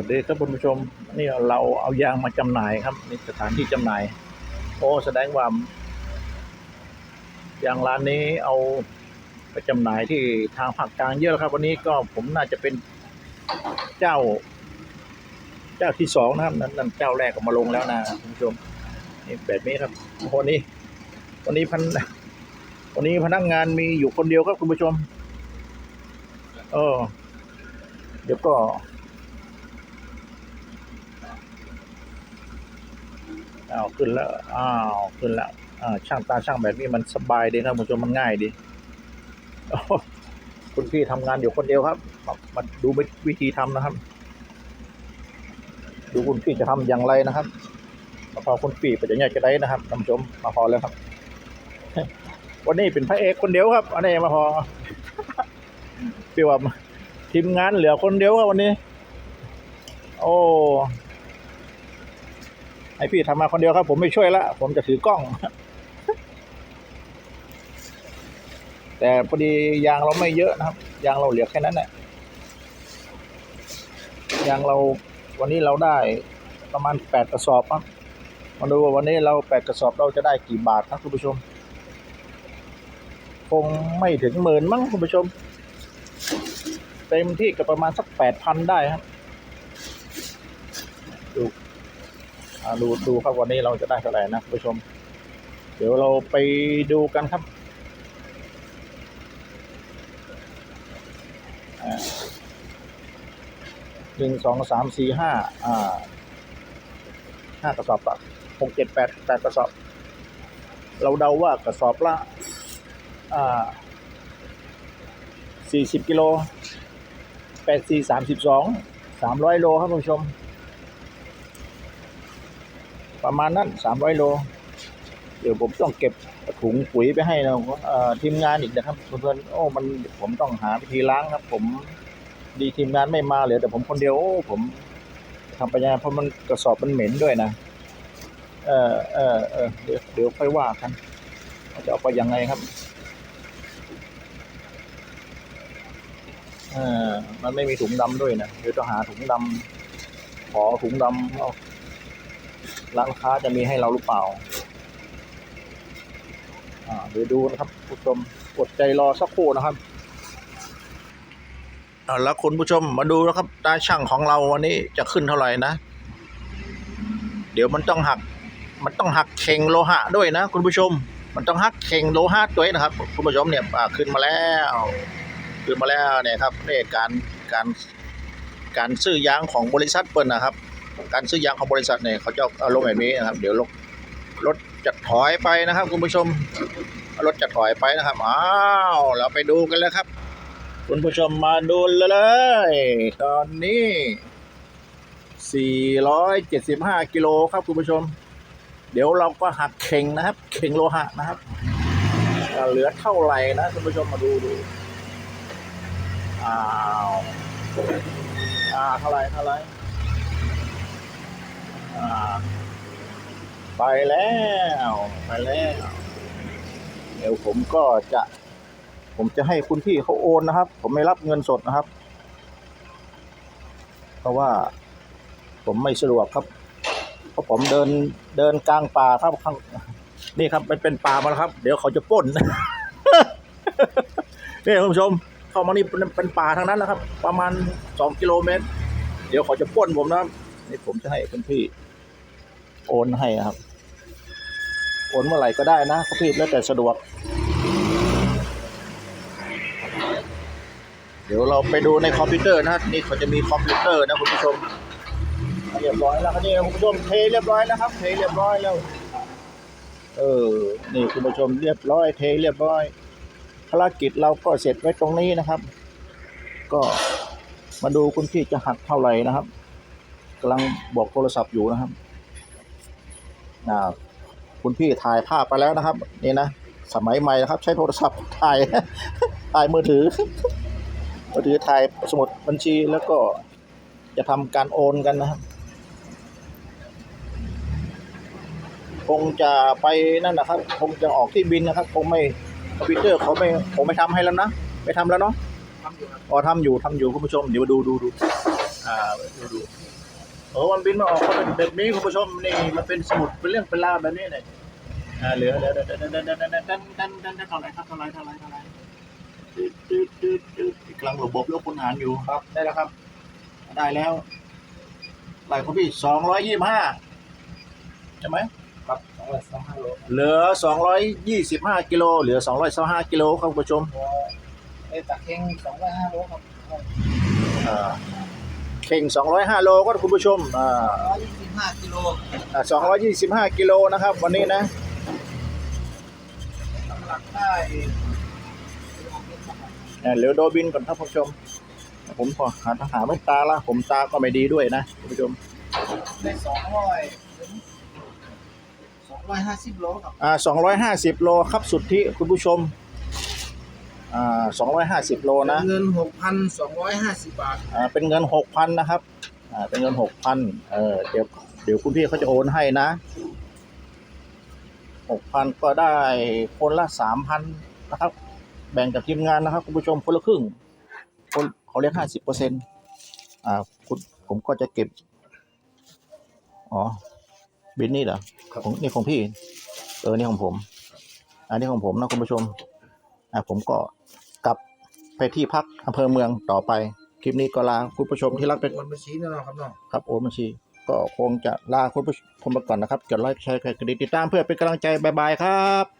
วัสดีครับคุณผู้ชมนี่เราเอายางมาจำหน่ายครับนี่สถานที่จำหน่าย โอ้แสดงว่ายางร้านนี้เอาไปจำหน่ายที่ทางภาคกลางเยอะครับ วันนี้ก็ผมน่าจะเป็นเจ้า เจ้าที่สองนะครับนั่นนั่นเจ้าแรกก็มาลงแล้วนะคุณผู้ชมนี่แบบนี้ครับวันนี้ วันนี้พันวันนี้พนักงานมีอยู่คนเดียวครับคุณผู้ชม เออเดี๋ยวก็ อ้าวขึ้นแล้วอ้าวขึ้นแล้วอ่าช่างตาช่างแบบนี้มันสบายดีครับคุณผู้ชมมันง่ายดีคุณพี่ทำงานอยู่คนเดียวครับมาดูวิธีทำนะครับ ดูคุณพี่จะทำอย่างไรนะครับมาพอคุณพี่ไปจะเนี่ยจะได้นะครับท่านผู้ชมมาพอแล้วครับ วันนี้เป็นพระเอกคนเดียวครับอันนี้มาพอพี่ว่าทีมงานเหลือคนเดียวครับวันนี้ โอ้ ให้พี่ทำมาคนเดียวครับ ผมไม่ช่วยละผมจะถือกล้อง แต่พอดียางเราไม่เยอะนะครับ ยางเราเหลือแค่นั้นแหละยางเราวันนี้เราได้ประมาณแปดกระสอบครับมาดูว่าวันนี้เราแปดกระสอบเราจะได้กี่บาทครับคุณผู้ชม คงไม่ถึงหมื่นมั้งคุณผู้ชม เต็มที่ก็ประมาณสักแปดพันได้ครับดู ดูดูครับวันนี้เราจะได้เท่าไหร่นะผู้ชม เดี๋ยวเราไปดูกันครับหนึ่งสองสามสี่ห้าอ่าห้ากระสอบอะหกเจ็ดแปดแปดกระสอบ เราเดาว่ากระสอบละอ่าสี่สิบกิโลแปดสี่สามสิบสองสามร้อยโลครับผู้ชม ประมาณนั้นสามร้อยโล เดี๋ยวผมต้องเก็บถุงปุ๋ยไปให้นะเอ่อทีมงานอีกนะครับเพื่อนๆโอ้มันผมต้องหาวิธีล้างครับ ผมดีทีมงานไม่มาเหลือแต่ผมคนเดียวโอ้ผมทำไปยังเพราะมันกระสอบมันเหม็นด้วยนะเออเออเออเดี๋ยวเดี๋ยวค่อยว่ากันจะเอาไปยังไงครับเออมันไม่มีถุงดำด้วยนะเดี๋ยวต้องหาถุงดำขอถุงดำเอา ร้านค้าจะมีให้เราหรือเปล่าเดี๋ยวดูนะครับผู้ชมอดใจรอสักครู่นะครับแล้วคุณผู้ชมมาดูนะครับตาช่างของเราวันนี้จะขึ้นเท่าไหร่นะ เดี๋ยวมันต้องหัก มันต้องหักเข่งโลหะด้วยนะ คุณผู้ชม มันต้องหักเข่งโลหะด้วยนะครับ คุณผู้ชมเนี่ยขึ้นมาแล้ว ขึ้นมาแล้วเนี่ยครับนี่การการการซื้อยางของบริษัทเปิ้ลนะครับ การซื้อยางของบริษัทเนี่ยเขาจะเอาลงแบบนี้นะครับ เดี๋ยวรถรถจะถอยไปนะครับ คุณผู้ชมรถจะถอยไปนะครับอ้าวเราไปดูกันแล้วครับ คุณผู้ชมมาดูเลย ตอนนี้ 475กิโลครับคุณผู้ชม เดี๋ยวเราก็หักเข่งนะครับ เข่งโลหะนะครับเหลือเท่าไหร่นะคุณผู้ชมมาดูดูอ้าวอ่าเท่าไหร่เท่าไหร่ อ่า ไปแล้ว ไปแล้ว เดี๋ยวผมก็จะ ผมจะให้คุณพี่เขาโอนนะครับ ผมไม่รับเงินสดนะครับ เพราะว่าผมไม่สะดวกครับ เพราะผมเดินเดินกลางป่าครับข้างนี่ครับมันเป็นป่ามาแล้วครับ เดี๋ยวเขาจะป้นนี่คุณผู้ชมเข้ามานี่เป็นเป็นป่าทางนั้นนะครับ ประมาณสองกิโลเมตร เดี๋ยวเขาจะป้นผมนะครับนี่ผมจะให้คุณพี่โอนให้ครับ โอนเมื่อไหร่ก็ได้นะคุณพี่แล้วแต่สะดวก เดี๋ยวเราไปดูในคอมพิวเตอร์นะนี่เขาจะมีคอมพิวเตอร์นะคุณผู้ชมเรียบร้อยแล้วครับนี่คุณผู้ชมเทเรียบร้อยแล้วครับเทเรียบร้อยแล้ว เออ นี่คุณผู้ชมเรียบร้อย เทเรียบร้อย ภารกิจเราก็เสร็จไว้ตรงนี้นะครับ ก็มาดูคุณพี่จะหักเท่าไหร่นะครับกำลังบอกโทรศัพท์อยู่นะครับอ่า คุณพี่ถ่ายภาพไปแล้วนะครับ นี่นะสมัยใหม่นะครับ ใช้โทรศัพท์ถ่ายถ่ายมือถือมือถือถ่ายสมุดบัญชีแล้วก็จะทำการโอนกันนะครับคงจะไปนั่นนะครับคงจะออกที่บินนะครับคงไม่คอมพิวเตอร์เขาไม่คงไม่ทำให้แล้วนะไม่ทำแล้วเนาะทำอยู่อ๋อทำอยู่ทำอยู่คุณผู้ชมเดี๋ยวดูดูดูอ่าดูดู โอ้มันบินมาออกก็เป็นแบบนี้คุณผู้ชมนี่มันเป็นสมุดเป็นเรื่องเป็นราวแบบนี้เลยอ่าเหลือเหลือเหลือเหลือเหลือเหลือเหลือเหลือเหลือเหลือเหลือเหลือเท่าไหร่ครับเท่าไหร่เท่าไหร่เท่าไหร่ตืดตืดตืดตืดกำลังระบบแล้วคุณหารอยู่ครับ ได้แล้วครับ ได้แล้วไหลของพี่สองร้อยยี่สิบห้าใช่ไหมครับสองร้อยสองห้าโลเหลือ225กิโลเหลือ225กิโลครับคุณผู้ชมไอ้ตะเข่งสองร้อยห้าโลครับอ่า เข่ง 205 โลก็คุณผู้ชมอ่าร้อยยี่สิบห้ากิโลอ่า225 กิโลนะครับ วันนี้นะน้ำหนักได้อ่าเหลือโดบินก่อนครับคุณผู้ชม ผมขอหาหาไม่ตาละผมตาก็ไม่ดีด้วยนะคุณผู้ชมได้สองร้อยสองร้อยห้าสิบโลครับอ่า250โลครับสุดที่คุณผู้ชม อ่า250โลนะ เงินหกพันสองร้อยห้าสิบบาท อ่าเป็นเงินหกพันนะครับ อ่าเป็นเงินหกพันเออเดี๋ยวเดี๋ยวคุณพี่เขาจะโอนให้นะหกพันก็ได้คนละสามพันนะครับ แบ่งกับทีมงานนะครับ คุณผู้ชมคนละครึ่ง คนเขาเรียกห้าสิบเปอร์เซ็นต์อ่าคุณผมก็จะเก็บ อ๋อ บินนี่เหรอของนี่ของพี่ เออ นี่ของผม อันนี้ของผมนะคุณผู้ชม อ่าผมก็กลับ ไปที่พักอำเภอเมืองต่อไป คลิปนี้ก็ลาคุณผู้ชมที่รักเป็นวันบัญชีนั่นเนาะครับเนาะครับโอบัญชีก็คงจะลาคุณผู้ชมไปก่อนนะครับกดไลค์แชร์กดกระดิ่งติดตามเพื่อเป็นกำลังใจบ๊ายบายครับ